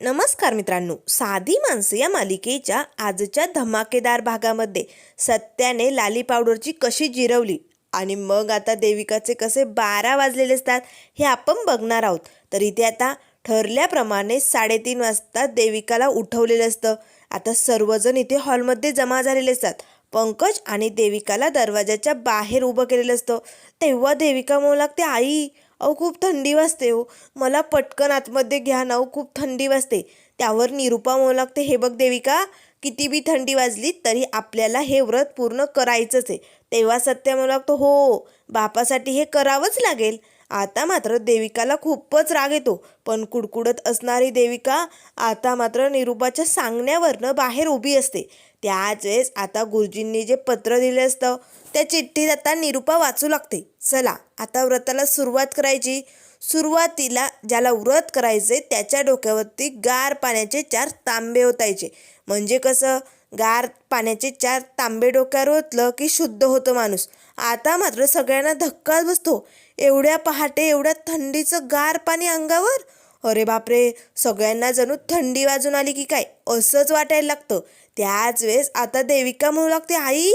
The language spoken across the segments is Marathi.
नमस्कार मित्रांनो साधी माणसं या मालिकेच्या आजच्या धमाकेदार भागामध्ये सत्याने लाली पावडरची कशी जिरवली आणि मग आता देविकाचे कसे बारा वाजलेले असतात हे आपण बघणार आहोत. तर इथे आता ठरल्याप्रमाणे साडेतीन वाजता देविकाला उठवलेलं असतं. आता सर्वजण इथे हॉलमध्ये जमा झालेले असतात. पंकज आणि देविकाला दरवाजाच्या बाहेर उभं केलेलं असतं. तेव्हा देविका म्हणू लागते आई अहो खूप थंडी वाजते हो. मला पटकन आतमध्ये घ्या ना अहो खूप थंडी वाजते. त्यावर निरुपा म्हणू लागते हे बघ देविका किती बी थंडी वाजली तरी आपल्याला हे व्रत पूर्ण करायचंच आहे. तेव्हा सत्य म्हणू लागतो हो बापासाठी हे करावंच लागेल. आता मात्र देविकाला खूपच राग येतो. पण कुडकुडत असणारी देविका आता मात्र निरुपाच्या सांगण्यावरनं बाहेर उभी असते. त्याच वेळेस आता गुरुजींनी जे पत्र दिले असतं त्या चिठ्ठीत आता निरुपा वाचू लागते. चला आता व्रताला सुरुवात करायची. सुरुवातीला ज्याला व्रत करायचे त्याच्या डोक्यावरती गार पाण्याचे चार तांबे ओतायचे. म्हणजे कसं? गार पाण्याचे चार तांबे डोक्यावर ओतलं की शुद्ध होतं माणूस. आता मात्र सगळ्यांना धक्काच बसतो. एवढ्या पहाटे एवढ्या थंडीचं गार पाणी अंगावर? अरे बापरे सगळ्यांना जणू थंडी वाजून आली की काय? असंच वाटायला लागतं. त्याच वेळेस आता देविका म्हणू लागते आई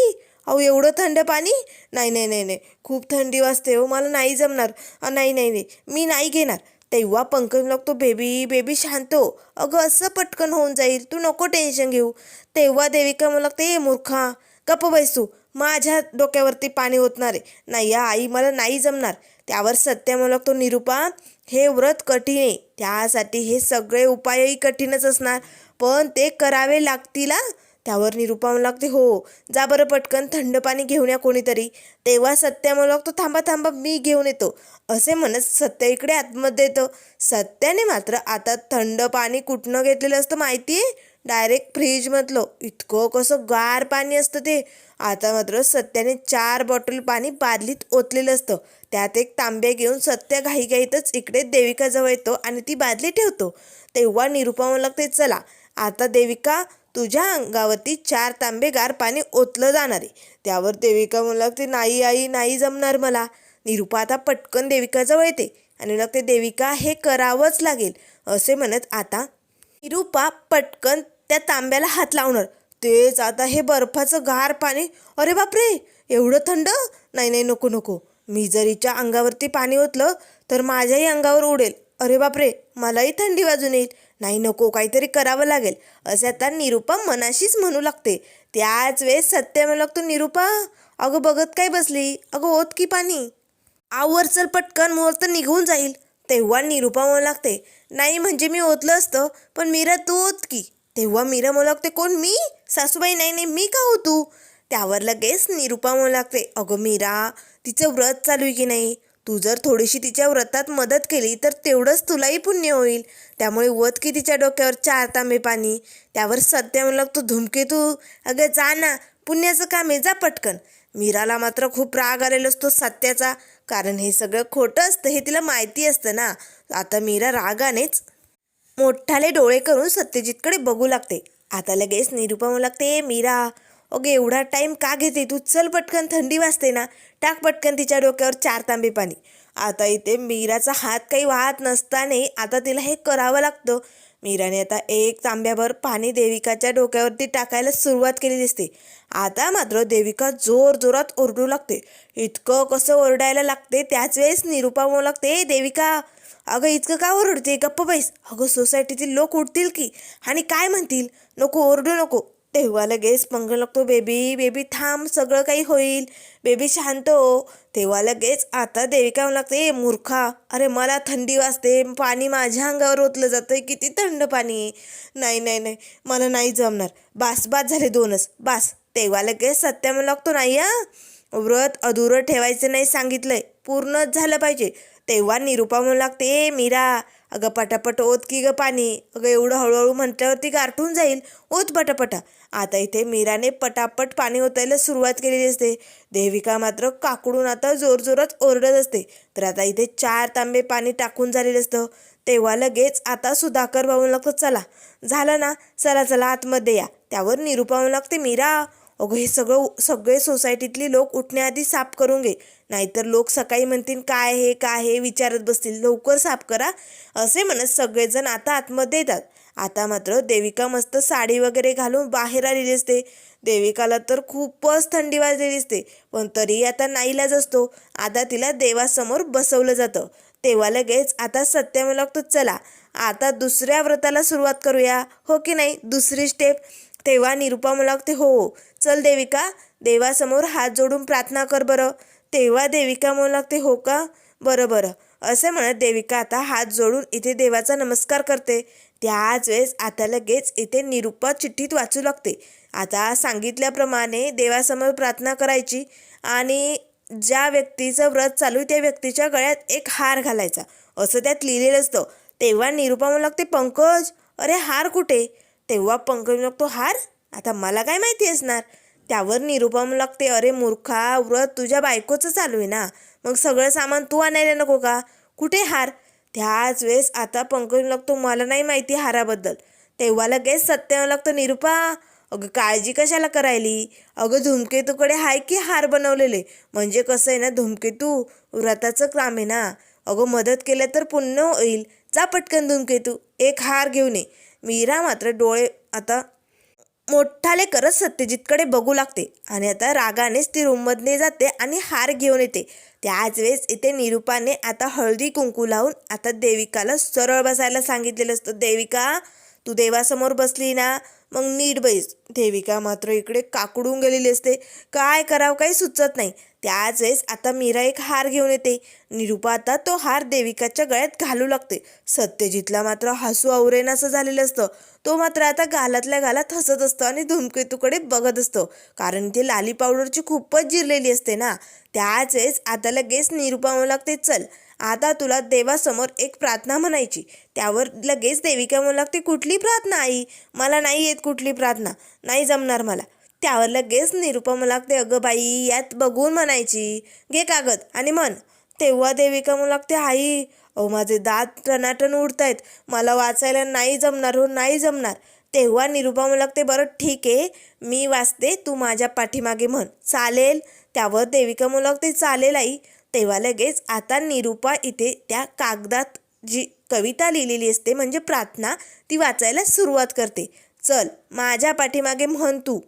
अहो एवढं थंड पाणी? नाही नाही नाही नाही. खूप थंडी वाजते हो मला नाही जमणार. अ, नाही नाही नाही. मी नाही घेणार. तेव्हा पंकज लागतो बेबी बेबी शांत हो. अगं असं पटकन होऊन जाईल. तू नको टेन्शन घेऊ. तेव्हा देविका म्हणू लागते ए मूर्खा गप्प बैसू तू. माझ्या डोक्यावरती पाणी ओतणार आहे. नाही या आई मला नाही जमणार. त्यावर सत्य तो लागतो निरुपा हे व्रत कठीण आहे. त्यासाठी हे सगळे उपायही कठीणच असणार. पण ते करावे लागतील त्यावर निरुपा म्हणू लागते हो. जा बरं पटकन थंड पाणी घेऊन या कोणीतरी. तेव्हा सत्या म्हणू लागतो थांबा थांबा मी घेऊन येतो. असे म्हणत सत्या इकडे आतमध्ये येतं. सत्याने मात्र आता थंड पाणी कुठनं घेतलेलं असतं माहिती आहे डायरेक्ट फ्रीजमधलं. इतकं कसं गार पाणी असतं ते. आता मात्र सत्याने चार बॉटल पाणी बादलीत ओतलेलं असतं. त्यात एक तांबे घेऊन सत्या घाईघाईतच इकडे देविकाजवळ येतो आणि ती बादली ठेवतो. तेव्हा निरुपा म्हणू लागते चला आता देविका तुझ्या अंगावरती चार तांबे गार पाणी ओतलं जाणार आहे. त्यावर देविका म्हणू लागते नाही आई नाही जमणार मला. निरुपा आता पटकन देविकाजवळ येते आणि लागते देविका हे करावंच लागेल. असे म्हणत आता निरुपा पटकन त्या तांब्याला हात लावणार. तेच आता हे बर्फाचं गार पाणी. अरे बापरे एवढं थंड? नाही नाही नको नको. मी जर हिच्या अंगावरती पाणी ओतलं तर माझ्याही अंगावर उडेल. अरे बापरे मलाही थंडी वाजून येईल. नाही नको काहीतरी करावं लागेल. असे आता निरुपा मनाशीच म्हणू लागते. त्याच वेळेस सत्य म्हणू लागतो निरुपा अगं बघत काय बसली? अगं ओत की पाणी. आवर चल पटकन मुहूर्त निघून जाईल. तेव्हा निरुपा म्हणू लागते नाही म्हणजे मी ओतलं असतं पण मीरा तू ओत की. तेव्हा मीरा मोलागते लागते कोण? मी? सासूबाई? नाही नाही मी का होतू त्यावर लगेच निरुपा मोलागते लागते अगं मीरा तिचं व्रत चालू आहे की नाही? तू जर थोडीशी तिच्या व्रतात मदत केली तर तेवढंच तुलाही पुण्य होईल. त्यामुळे वत की तिच्या डोक्यावर चार तांबे पाणी. त्यावर सत्य म्हणू तू धुमके तू? अगं जा ना पुण्याचं काम आहे जा पटकन. मीराला मात्र खूप राग आलेला असतो सत्याचा कारण हे सगळं खोटं असतं हे तिला माहिती असतं ना. आता मीरा रागानेच मोठाले डोळे करून सत्यजितकडे बघू लागते. आता लगेच निरुपा म्हणू लागते मीरा अगं एवढा टाईम का घेते? तू चल पटकन थंडी वाजते ना. टाक पटकन तिच्या डोक्यावर चार तांबे पाणी. आता इथे मीराचा हात काही वाहत नसताने आता तिला हे करावं लागतं. मीराने आता एक तांब्याभर पाणी देविकाच्या डोक्यावरती टाकायला सुरुवात केली दिसते. आता मात्र देविका जोर जोरात ओरडू लागते. इतकं कसं ओरडायला लागते त्याच वेळेस निरुपा म्हणू लागते देविका अगं इतकं का ओरडते? गप्प बैस. अगं सोसायटीतील लोक उठतील की? आणि काय म्हणतील? नको ओरडू नको. तेव्हा लगेच पंग लागतो बेबी बेबी थांब सगळं काही होईल. बेबी शांत हो. तेव्हा लगेच आता देविका म्हणू लागते ए मूर्खा अरे मला थंडी वाजते. पाणी माझ्या अंगावर ओतलं जातं किती थंड पाणी आहे. नाही नाही नाही. मला नाही जमणार. बास बास झाले दोनच. बास. तेव्हा लगेच सत्या म्हणू लागतो नाही हा. व्रत अधुरं ठेवायचं नाही सांगितलंय. पूर्णच झालं पाहिजे. तेव्हा निरुपा म्हणू लागते ए मीरा अगं पटापट ओत की ग पाणी. अगं एवढं हळूहळू म्हटल्यावरती गारठून जाईल. ओत पटापटा. आता इथे मीराने पटापट पाणी ओतायला सुरुवात केलेली असते. देविका मात्र काकडून आता जोरजोरात ओरडत असते. तर आता इथे चार तांबे पाणी टाकून झालेलं असतं. तेव्हा लगेच आता सुधाकर भाऊ लागतो चला. झालं ना? चला चला आतमध्ये या. त्यावर निरुपा म्हणू लागते मीरा अगं हे सगळं सगळे सोसायटीतली लोक उठण्याआधी साफ करून घे. नाहीतर लोक सकाळी म्हणतील काय हे काय हे विचारत बसतील. लवकर साफ करा. असे म्हणत सगळेजण आता आतमध्ये येतात. आता मात्र देविका मस्त साडी वगैरे घालून बाहेर आलेली असते. देविकाला तर खूपच थंडी वाजलेली असते. पण तरी आता नाईलाज असतो. आता तिला देवासमोर बसवलं जातं. तेव्हा लगेच आता सत्य लागतो. चला आता दुसऱ्या व्रताला सुरुवात करूया. हो की नाही? दुसरी स्टेप तेव्हा निरुपा मला लागते हो चल देविका देवासमोर हात जोडून प्रार्थना कर बरं. तेव्हा देविका म्हणू लागते हो का? बरं बरं. असे म्हणत देविका आता हात जोडून इथे देवाचा नमस्कार करते. त्याच वेळेस आता लगेच इथे निरुपा चिठ्ठीत वाचू लागते. आता सांगितल्याप्रमाणे देवासमोर प्रार्थना करायची आणि ज्या व्यक्तीचं व्रत चालू आहे त्या व्यक्तीच्या गळ्यात एक हार घालायचा. असं त्यात लिहिलेलं असतं. तेव्हा निरुपा म्हणू लागते पंकज अरे हार कुठे? तेव्हा पंकज लागतो हार आता मला काय माहिती असणार? त्यावर निरुपा लागते अरे मूर्खा व्रत तुझ्या बायकोचं चालू आहे ना? मग सगळं सामान तू आणायला नको का? कुठे हार? त्याच वेळेस आता पंकज लागतो मला नाही माहिती हाराबद्दल. तेव्हा लगेच सत्य लागतो निरुपा अगं काळजी कशाला करायली? अगं धूमकेतूकडे हाय की हार बनवलेले? म्हणजे कसं आहे ना धूमकेतू व्रताचं काम आहे ना? अगं मदत केलं तर पुण्य होईल. जा पटकन धूमकेतू एक हार घेऊन ये. मीरा मात्र डोळे आता मोठाले करत सत्यजितकडे बघू लागते. आणि आता रागानेच ती रूममधने जाते आणि हार घेऊन येते. त्याच वेळेस इथे निरुपाने आता हळदी कुंकू लावून आता देविकाला सरळ बसायला सांगितलेलं असतं. देविका तू देवासमोर बसली ना? मग नीट बैस देविका मात्र इकडे काकडून गेलेली असते. काय करावं काही सुचत नाही. त्याच वेळेस आता मीरा एक हार घेऊन येते. निरुपा आता तो हार देविकाच्या गळ्यात घालू लागते. सत्यजितला मात्र हसू आवरेन असं झालेलं असतं. तो मात्र आता गालातल्या गालात हसत असतो आणि धूमकेतूकडे बघत असतो. कारण ती लाली पावडरची खूपच जिरलेली असते ना. त्याच वेळेस आता लगेच निरुपा म्हणू लागते चल आता तुला देवासमोर एक प्रार्थना म्हणायची. त्यावर लगेच देविका म्हणू लागते कुठली प्रार्थना आई? मला नाही येत कुठली प्रार्थना. नाही जमणार मला. त्यावर लगेच निरुपा म्हणू लागते अगं बाई यात बघून म्हणायची. घे कागद आणि म्हण. तेव्हा देविका म्हणू लागते आई अहो माझे दात टनाटन उडतायत. मला वाचायला नाही जमणार हो नाही जमणार. तेव्हा निरुपा म्हणू लागते बरं ठीक आहे. मी वाचते तू माझ्या पाठीमागे म्हण. चालेल. त्यावर देविका म्हणू लागते चालेल आई. तेव्हा लगेच आता निरुपा इथे त्या कागदात जी कविता लिहिलेली असते म्हणजे प्रार्थना ती वाचायला सुरुवात करते. चल माझ्या पाठीमागे म्हण तू.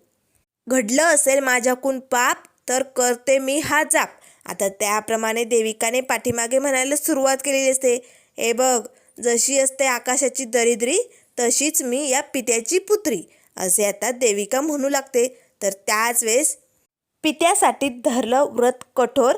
घडलं असेल माझ्याकून पाप तर करते मी हा जाप. आता त्याप्रमाणे देविकाने पाठीमागे म्हणायला सुरुवात केलेली असते. हे बघ जशी असते आकाशाची दरिद्री तशीच मी या पित्याची पुत्री असे आता देविका म्हणू लागते. तर त्याच वेळेस पित्यासाठी धरलं व्रत कठोर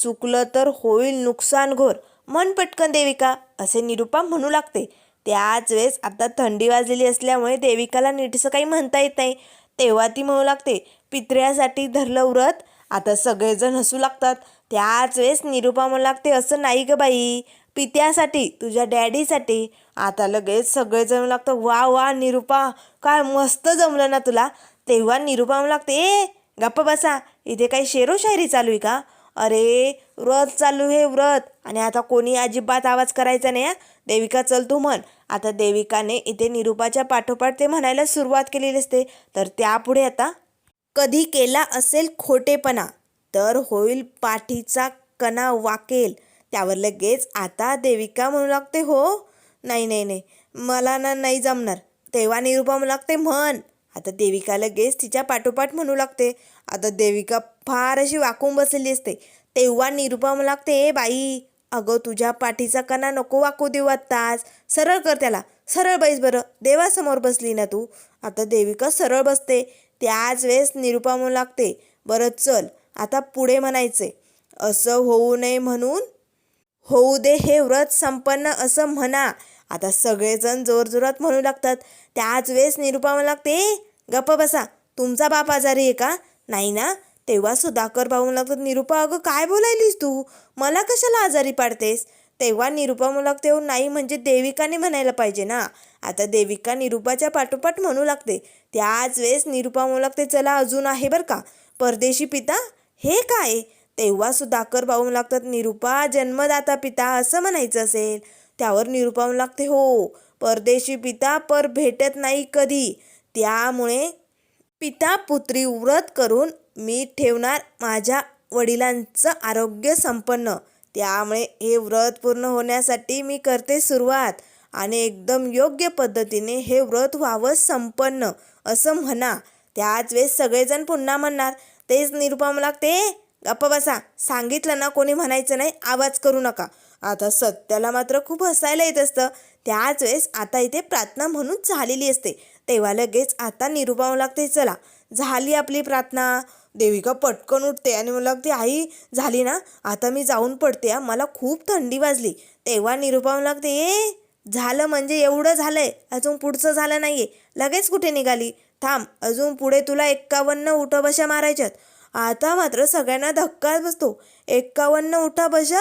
चुकलं तर होईल नुकसान घोर. मन पटकन देविका असे निरुपा म्हणू लागते. त्याच वेळेस आता थंडी वाजलेली असल्यामुळे देविकाला नीटसं काही म्हणता येत नाही. तेव्हा ती म्हणू लागते पित्र्यासाठी धरलं व्रत आता सगळेजण हसू लागतात. त्याच वेळेस निरुपा म्हणू लागते असं नाही गं बाई पित्यासाठी तुझ्या डॅडीसाठी. आता लगेच सगळेजण म्हणू लागतं वा वा निरुपा काय मस्त जमलं ना तुला. तेव्हा निरुपा म्हणू लागते ए गप्प बसा इथे काही शेरो शायरी चालू आहे का? अरे व्रत चालू हे व्रत. आणि आता कोणी अजिबात आवाज करायचा नाही देविका चल तू म्हण. आता देविकाने इथे निरूपाच्या पाठोपाठ ते म्हणायला सुरुवात केलेली असते. तर त्यापुढे आता कधी केला असेल खोटेपणा तर होईल पाठीचा कणा वाकेल. त्यावर लगेच आता देविका म्हणू लागते हो. नाही नाही नाही. मला ना नाही जमणार. तेव्हा निरूपा म्हणू लागते म्हण. आता देविका लगेच तिच्या पाठोपाठ म्हणू लागते. आता देविका फार अशी वाकून बसलेली असते. तेव्हा निरुपा म्हणू लागते ए बाई अगं तुझ्या पाठीचा कणा नको वाकू देऊ आत्ताच. सरळ कर त्याला. सरळ बैस बरं. देवासमोर बसली ना तू. आता देविका सरळ बसते. त्याच वेळेस निरुपा म्हणू लागते बरं चल. आता पुढे म्हणायचे. असं होऊ नये म्हणून. होऊ दे हे व्रत संपन्न असं म्हणा. आता सगळेजण जोरजोरात म्हणू लागतात त्याच वेळेस निरुपा म्हणू लागते गप्प बसा तुमचा बाप आजारी आहे का? नाही ना तेव्हा सुधाकर भाऊ म्हणू लागतात निरुपा अगं काय बोलायलीस तू? मला कशाला आजारी पाडतेस? तेव्हा निरुपा म्हणू लागते "हो नाही म्हणजे देविकाने म्हणायला पाहिजे ना. आता देविका निरुपाच्या पाठोपाठ म्हणू लागते त्याच वेळेस निरुपा म्हणू लागते चला अजून आहे बरं का? परदेशी पिता? हे काय? तेव्हा सुधाकर भाऊ म्हणू लागतात निरुपा जन्मदाता पिता असं म्हणायचं असेल. त्यावर निरुपम लागते. हो परदेशी पिता पर भेटत नाही कधी. त्यामुळे पिता पुत्री व्रत करून मी ठेवणार माझ्या वडिलांचं आरोग्य संपन्न. त्यामुळे हे व्रत पूर्ण होण्यासाठी मी करते सुरुवात आणि एकदम योग्य पद्धतीने हे व्रत व्हावं संपन्न असं म्हणा. त्याच वेळेस सगळेजण पुन्हा म्हणणार तेच निरुपम लागते? गप्प बसा. सांगितलं ना कोणी म्हणायचं नाही? आवाज करू नका. आता सत्याला मात्र खूप हसायला येत असतं. त्याच वेळेस आता इथे प्रार्थना म्हणून झालेली असते. तेव्हा लगेच आता निरुपम लागते चला झाली आपली प्रार्थना. देविका पटकन उठते आणि मला लागते आई झाली ना? आता मी जाऊन पडते मला खूप थंडी वाजली. तेव्हा निरुपम लागते ए झालं म्हणजे एवढं झालंय. अजून पुढचं झालं नाहीये. लगेच कुठे निघाली? थांब अजून पुढे तुला एक्कावन्न उठा बशा मारायच्यात. आता मात्र सगळ्यांना धक्का बसतो. एक्कावन्न उठा बशा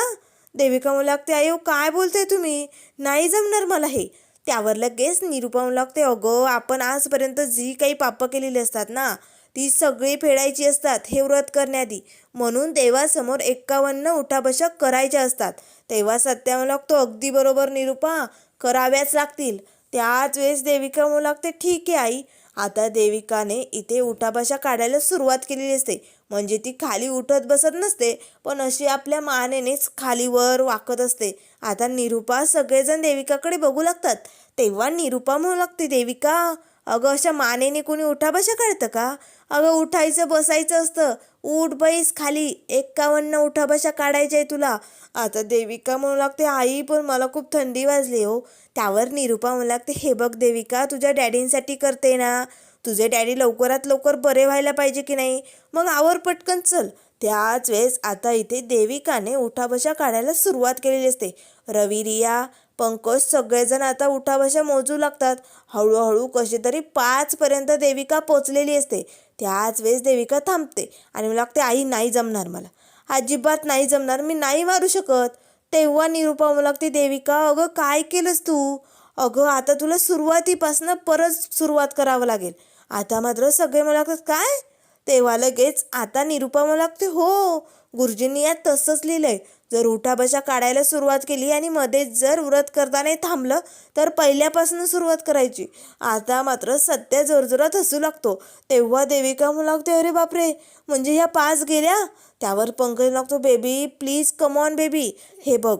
देविका मला लागते आई हो, काय बोलते तुम्ही? नाही जमणार मला हे. त्यावर लगेच निरुपम लागते अगं आपण आजपर्यंत जी काही पापं केलेली असतात ना ती सगळी फेडायची असतात हे व्रत करण्याआधी. म्हणून देवासमोर एक्कावन्न उठाबशा करायच्या असतात. तेव्हा सत्यामुळे लागतो अगदी बरोबर निरुपा कराव्याच लागतील. त्याच वेळेस देविका म्हणू लागते ठीक आहे आई. आता देविकाने इथे उठाबशा काढायला सुरुवात केलेली असते. म्हणजे ती खाली उठत बसत नसते पण अशी आपल्या मानेनेच खालीवर वाकत असते. आता निरुपा सगळेजण देविकाकडे बघू लागतात. तेव्हा निरुपा म्हणू लागते देविका अगं अशा मानेने कोणी उठाबशा काढतं का? अगं उठायचं बसायचं असतं. उठ बैस खाली. एक्कावन्न उठाबशा काढायच्या आहे तुला. आता देविका म्हणू लागते आई पण मला खूप थंडी वाजली हो. त्यावर निरुपा म्हणू लागते हे बघ देविका तुझ्या डॅडींसाठी करते ना. तुझे डॅडी लवकरात लवकर बरे व्हायला पाहिजे की नाही? मग आवर पटकन चल. त्याच वेळेस आता इथे देविकाने उठाबशा काढायला सुरुवात केलेली असते. रवी रिया पंकज सगळेजण आता उठाबशा मोजू लागतात. हळूहळू कशी तरी पाचपर्यंत देविका पोचलेली असते. त्याच वेळेस देविका थांबते आणि मला लागते आई नाही जमणार मला. अजिबात नाही जमणार. मी नाही मारू शकत. तेव्हा निरुपा मला लागते देविका अगं काय केलंस तू? अगं आता तुला सुरुवातीपासनं परत सुरुवात करावं लागेल. आता मात्र सगळे मला लागतात काय? तेव्हा लगेच आता निरुपा मला लागते हो गुरुजींनी यात तसंच लिहिलंय. जर उठाबशा काढायला सुरुवात केली आणि मध्येच जर व्रत करताना थांबलं तर पहिल्यापासून सुरुवात करायची. आता मात्र सत्या जोरजोरात हसू लागतो. तेव्हा देविका म्हणू लागते अरे बापरे! म्हणजे ह्या पाच गेल्या? त्यावर पंकज लागतो baby please come on baby. हे बघ.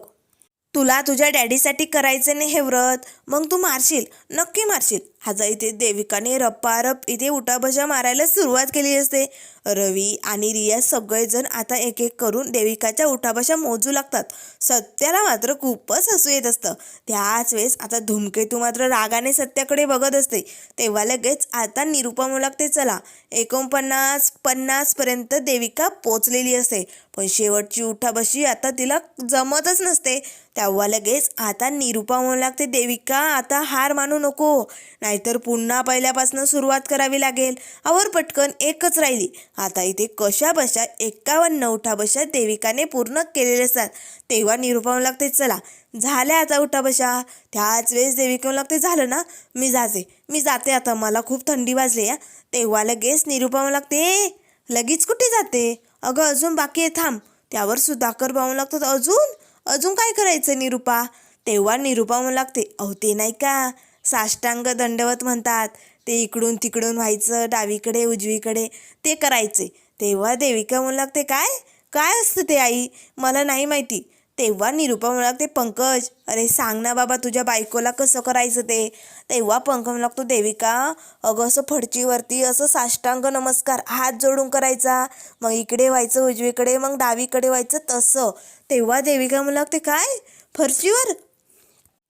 तुला तुझ्या डॅडीसाठी करायचं नाही हे व्रत. मग तू मारशील. नक्की मारशील. आता इथे देविकाने रप्पारप इथे उठाबशा मारायला सुरुवात केली असते. रवी आणि रिया सगळेजण आता एक एक करून देविकाच्या उठाबशा मोजू लागतात. सत्याला मात्र खूपच हसू येत असतं. त्याच वेळेस आता धूमकेतू मात्र रागाने सत्याकडे बघत असते. तेव्हा लगेच आता निरुपा मुलागते लागते चला एकोणपन्नास पन्नासपर्यंत देविका पोचलेली असते. पण शेवटची उठाबशी आता तिला जमतच नसते. तेव्हा लगेच आता निरुपा म्हणू लागते देविका आता हार मानू नको. नाहीतर पुन्हा पहिल्यापासून सुरुवात करावी लागेल. आवर पटकन एकच राहिली. आता इथे कशा बशा एक्कावन्न उठाबशा देविकाने पूर्ण केलेले असतात. तेव्हा निरुपा म्हणू लागते चला झाल्या आता उठाबशा. त्याच वेळेस देविका म्हणू लागते झालं ना? मी जाते. मी जाते आता. मला खूप थंडी वाजली या तेव्हा लगेच निरुपा म्हणू लागते लगेच कुठे जाते? अगं अजून बाकी आहे थांब. त्यावर सुधाकर भाऊ लागतात. अजून? अजून काय करायचं निरुपा? तेव्हा निरुपा म्हणू लागते अहो ते नाही का? साष्टांग दंडवत म्हणतात. ते इकडून तिकडून व्हायचं डावीकडे उजवीकडे. ते करायचे. तेव्हा देविका म्हणू लागते काय? काय असतं ते आई? मला नाही माहिती. तेव्हा निरुपा म्हणू लागते पंकज अरे सांग ना बाबा तुझ्या बायकोला कसं करायचं ते. तेव्हा पंकज म्हणू लागतो देविका अगं असं फडचीवरती असं साष्टांग नमस्कार हात जोडून करायचा. मग इकडे व्हायचं उजवीकडे मग डावीकडे व्हायचं तसं. तेव्हा देविका म्हणू लागते काय? फरशीवर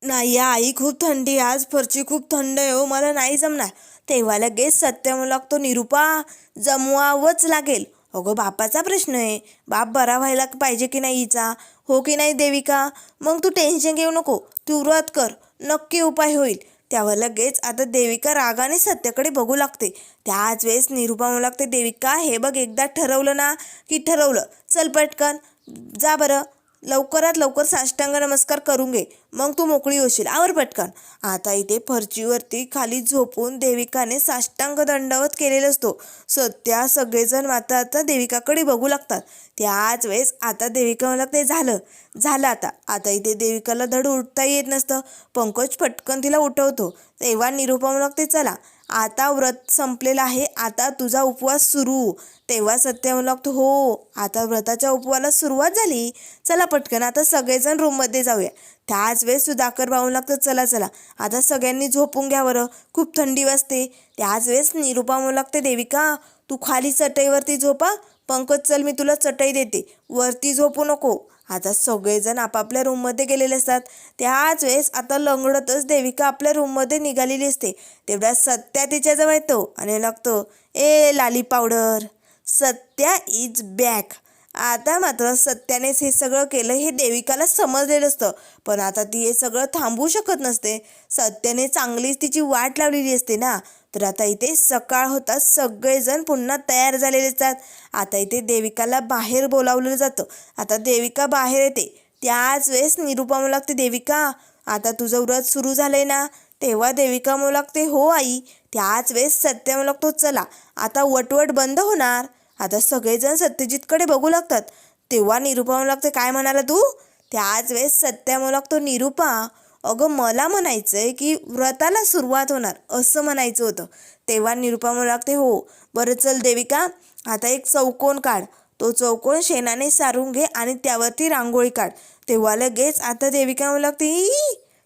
नाही आई खूप थंडी आहे. आज. फरची खूप थंड आहे हो मला नाही जमणार. तेव्हा लगेच सत्य म्हणू लागतो निरुपा जमवावंच लागेल. अगं बापाचा प्रश्न आहे. बाप बरा व्हायला पाहिजे की नाही हिचा? हो की नाही देविका? मग तू टेन्शन घेऊ नको. तू व्रत कर. नक्की उपाय होईल. त्यावर लगेच आता देविका रागाने सत्याकडे बघू लागते. त्याच वेळेस निरूपा म्हणू लागते देविका हे बघ एकदा ठरवलं ना की ठरवलं. चल पटकन. जा बरं. लवकरात लवकर साष्टांग नमस्कार करून घे. मग तू मोकळी होशील. आवर पटकन. आता इथे फरचीवरती खाली झोपून देविकाने साष्टांग दंडवत केलेला असतो. सध्या सगळेजण मात्र आता देविकाकडे बघू लागतात. त्याच वेळेस आता देविका मला ते झालं. झालं आता. आता इथे देविकाला धड उठता येत नसतं. पंकज पटकन तिला उठवतो. तेव्हा निरुपा म्हणू ते चला. आता व्रत संपलेलं आहे आता तुझा उपवास सुरू. तेव्हा सत्य म्हणू लागतो हो आता व्रताच्या उपवाला सुरुवात झाली. चला पटकन आता सगळेजण रूममध्ये जाऊया. त्याच वेळेस सुधाकर भाऊ लागतं चला चला. आता सगळ्यांनी झोपून घ्या बरं खूप थंडी वाजते. त्याच वेळेस निरुपा म्हणू लागते देविका तू खाली चटईवरती झोपा. पंकज चल मी तुला चटई देते. वरती झोपू नको. आता सगळेजण आपापल्या रूममध्ये गेलेले असतात. त्याच वेळेस आता लंगडतच देविका आपल्या रूममध्ये निघालेली असते. तेवढ्या सत्या तिच्याजवळ येतो आणि लागतो ए लाली पावडर सत्या इज बॅक आता मात्र सत्यानेच हे सगळं केलं हे देविकाला समजलेलं असतं. पण आता ती हे सगळं थांबवू शकत नसते. सत्याने चांगलीच तिची वाट लावलेली असते ना. तर आता इथे सकाळ होता सगळेजण पुन्हा तयार झालेले असतात आता इथे देविकाला बाहेर बोलावलं जातं. आता देविका बाहेर येते. त्याच वेळेस निरुपा म्हणू लागते देविका आता तुझं व्रत सुरू झालंय ना? तेव्हा देविका म्हणू लागते हो आई. त्याच वेळेस सत्य म्हणू लागतो चला आता वटवट बंद होणार. आता सगळेजण सत्यजितकडे बघू लागतात. तेव्हा निरुपा म्हणू लागते काय म्हणाला तू? त्याच वेळेस सत्या म्हणू लागतो निरुपा अगं मला म्हणायचं आहे की व्रताला सुरुवात होणार असं म्हणायचं होतं. तेव्हा निरुपा म्हणू लागते हो बरं चल देविका आता एक चौकोन काढ. तो चौकोन शेणाने सारून घे आणि त्यावरती रांगोळी काढ. तेव्हा लगेच आता देविका म्हणू लागते "ई,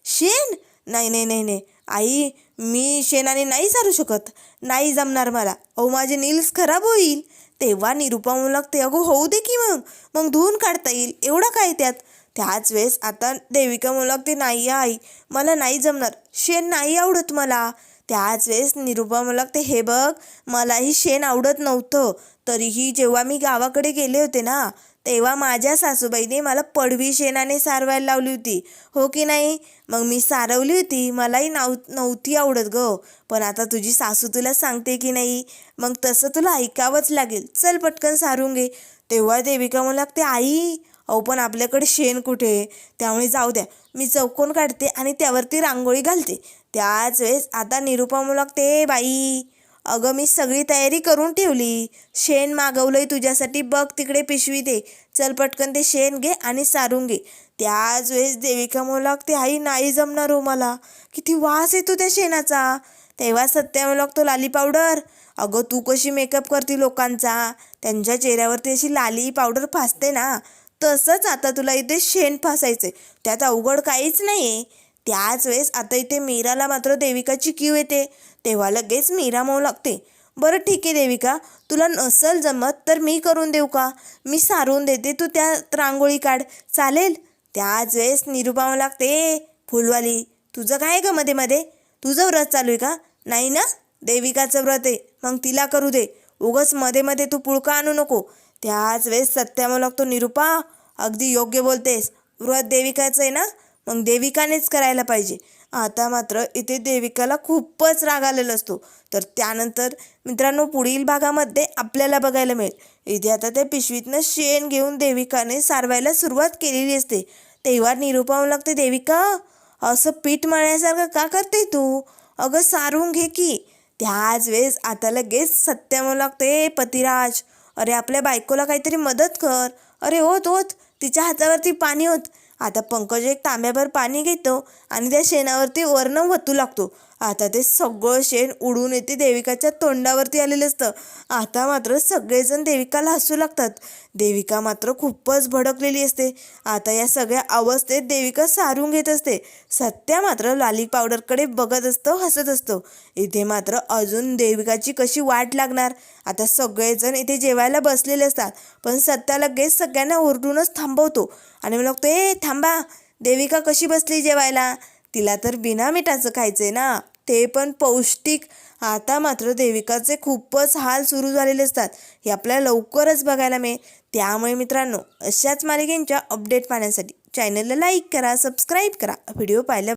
शेण? नाही नाही नाही नाही. आई मी शेणाने नाही सारू शकत. नाही जमणार मला. अहो माझे नील्स खराब होईल. तेव्हा निरुपा म्हणू लागते अगो होऊ दे की मग. मग धुवून काढता येईल. एवढं काय त्यात? त्याच वेळेस आता देविका म्हणू लागते नाही आई मला नाही जमणार. शेण नाही आवडत मला. त्याच वेळेस निरुपा म्हणू लागते हे बघ मलाही शेण आवडत नव्हतं. तरीही जेव्हा मी गावाकडे गेले होते ना तेव्हा माझ्या सासूबाईने मला पडवी शेणाने सारवायला लावली होती. हो की नाही? मग मी सारवली होती. मलाही नाव नव्हती आवडत ग. पण आता तुझी सासू तुला सांगते की नाही? मग तसं तुला ऐकावंच लागेल. चल पटकन सारून घे. तेव्हा देविका म्हणू लागते आई अहो पण आपल्याकडे शेण कुठे? त्यामुळे जाऊ द्या. मी चौकोन काढते आणि त्यावरती रांगोळी घालते. त्याच वेळेस आता निरुपा लागते बाई अगं मी सगळी तयारी करून ठेवली. शेण मागवलंय तुझ्यासाठी. बघ तिकडे पिशवी दे. चल पटकन ते शेण घे आणि सारून घे. त्याच वेळेस देविका म्हणू लागते आई नाही जमणार हो मला. किती वास येतो त्या शेणाचा. तेव्हा सत्या म्हणू लागतो लाली पावडर. अगं तू कशी मेकअप करते लोकांचा? त्यांच्या चेहऱ्यावरती अशी लाली पावडर फासते ना. तसंच आता तुला इथे शेण फासायचंय. त्यात अवघड काहीच नाही आहे त्याच वेळेस आता इथे मीराला मात्र देविकाची क्यू येते. तेव्हा लगेच मीरा मऊ लागते. बरं ठीक आहे देविका तुला नसल जमत तर मी करून देऊ का? मी सारून देते तू त्यात रांगोळी काढ. चालेल? त्याच वेळेस निरुपा लागते फुलवाली तुझं काय आहे का मध्ये मध्ये? तुझं व्रत चालू आहे का? नाही ना देविकाचं व्रत आहे. मग तिला करू दे. उगच मध्ये मध्ये तू पुळका आणू नको. त्याच वेळेस सत्या लागतो निरुपा अगदी योग्य बोलतेस. व्रत देविकाचं आहे ना? मग देविकानेच करायला पाहिजे. आता मात्र इथे देविकाला खूपच राग आलेला असतो. तर त्यानंतर मित्रांनो पुढील भागामध्ये आपल्याला बघायला मिळेल. इथे आता त्या पिशवीतनं शेण घेऊन देविकाने सारवायला सुरुवात केलेली असते. तेव्हा निरुपा म्हणू लागते देविका असं पीठ मळण्यासारखं का करते तू? अगं सारून घे की. त्याच वेळेस आता लगेच सत्य म्हणू लागते पतिराज अरे आपल्या बायकोला काहीतरी मदत कर. अरे होत होत. तिच्या हातावरती पाणी होत. आता पंकज एक तांब्याभर पाणी घेतो आणि त्या शेणावरती वर्ण वतू लागतो. आता ते सगळं शेण उडून येते देविकाच्या तोंडावरती आलेलं असतं. आता मात्र सगळेजण देविकाला हसू लागतात. देविका मात्र खूपच भडकलेली असते. आता या सगळ्या अवस्थेत देविका सारून घेत असते. सत्या मात्र लाली पावडरकडे बघत असतो हसत असतो. इथे मात्र अजून देविकाची कशी वाट लागणार? आता सगळेजण इथे जेवायला बसलेले असतात पण सत्या लगेच सगळ्यांना ओरडूनच थांबवतो. आणि मला लागतो ए थांबा देविका कशी बसली जेवायला? तिला तर बिना मिठाचं खायचंय ना. ते पण पौष्टिक. आता मात्र देविकाचे खूपच हाल सुरू झालेले असतात. हे आपल्याला लवकरच बघायला मिळेल. त्यामुळे मित्रांनो अशाच मालिकेंच्या अपडेट पाहण्यासाठी चॅनलला लाईक करा सबस्क्राईब करा. व्हिडिओ पाहिल्या